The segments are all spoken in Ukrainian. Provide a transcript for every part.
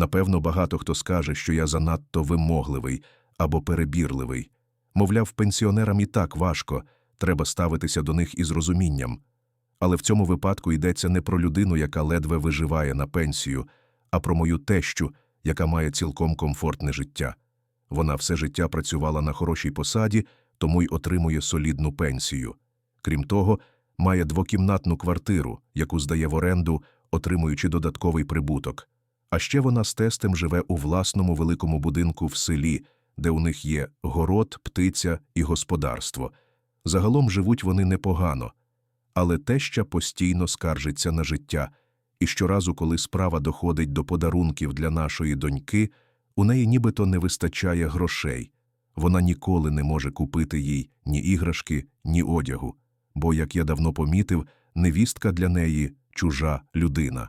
Напевно, багато хто скаже, що я занадто вимогливий або перебірливий. Мовляв, пенсіонерам і так важко, треба ставитися до них із розумінням. Але в цьому випадку йдеться не про людину, яка ледве виживає на пенсію, а про мою тещу, яка має цілком комфортне життя. Вона все життя працювала на хорошій посаді, тому й отримує солідну пенсію. Крім того, має двокімнатну квартиру, яку здає в оренду, отримуючи додатковий прибуток. А ще вона з тестем живе у власному великому будинку в селі, де у них є город, птиця і господарство. Загалом живуть вони непогано, але теща постійно скаржиться на життя, і щоразу, коли справа доходить до подарунків для нашої доньки, у неї нібито не вистачає грошей. Вона ніколи не може купити їй ні іграшки, ні одягу, бо, як я давно помітив, невістка для неї чужа людина.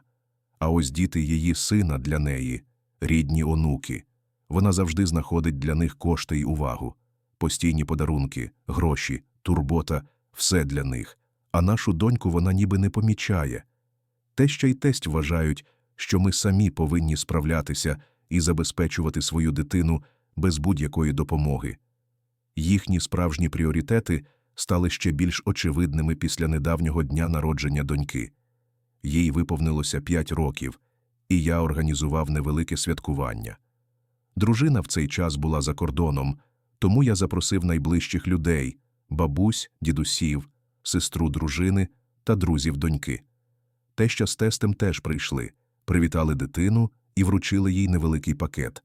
А ось діти її сина для неї рідні онуки. Вона завжди знаходить для них кошти й увагу. Постійні подарунки, гроші, турбота все для них. А нашу доньку вона ніби не помічає. Теща й тесть вважають, що ми самі повинні справлятися і забезпечувати свою дитину без будь-якої допомоги. Їхні справжні пріоритети стали ще більш очевидними після недавнього дня народження доньки. Їй виповнилося п'ять років, і я організував невелике святкування. Дружина в цей час була за кордоном, тому я запросив найближчих людей бабусь, дідусів, сестру дружини та друзів доньки. Теща з тестем теж прийшли, привітали дитину і вручили їй невеликий пакет.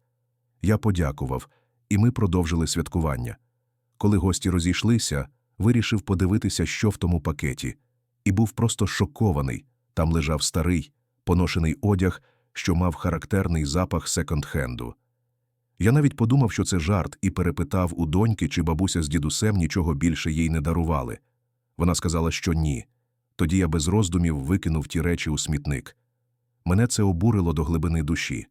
Я подякував, і ми продовжили святкування. Коли гості розійшлися, вирішив подивитися, що в тому пакеті, і був просто шокований. Там лежав старий, поношений одяг, що мав характерний запах секонд-хенду. Я навіть подумав, що це жарт, і перепитав у доньки, чи бабуся з дідусем нічого більше їй не дарували. Вона сказала, що ні. Тоді я без роздумів викинув ті речі у смітник. Мене це обурило до глибини душі.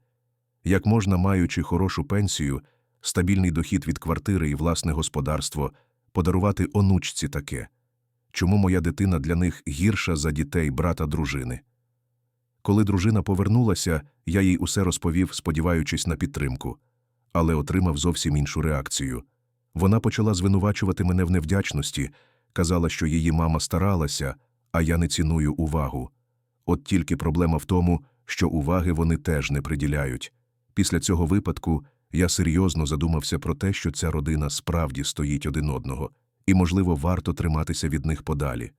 Як можна, маючи хорошу пенсію, стабільний дохід від квартири і власне господарство, подарувати онучці таке? Чому моя дитина для них гірша за дітей брата дружини? Коли дружина повернулася, я їй усе розповів, сподіваючись на підтримку, але отримав зовсім іншу реакцію. Вона почала звинувачувати мене в невдячності, казала, що її мама старалася, а я не ціную увагу. От тільки проблема в тому, що уваги вони теж не приділяють. Після цього випадку я серйозно задумався про те, що ця родина справді стоїть один одного, і, можливо, варто триматися від них подалі.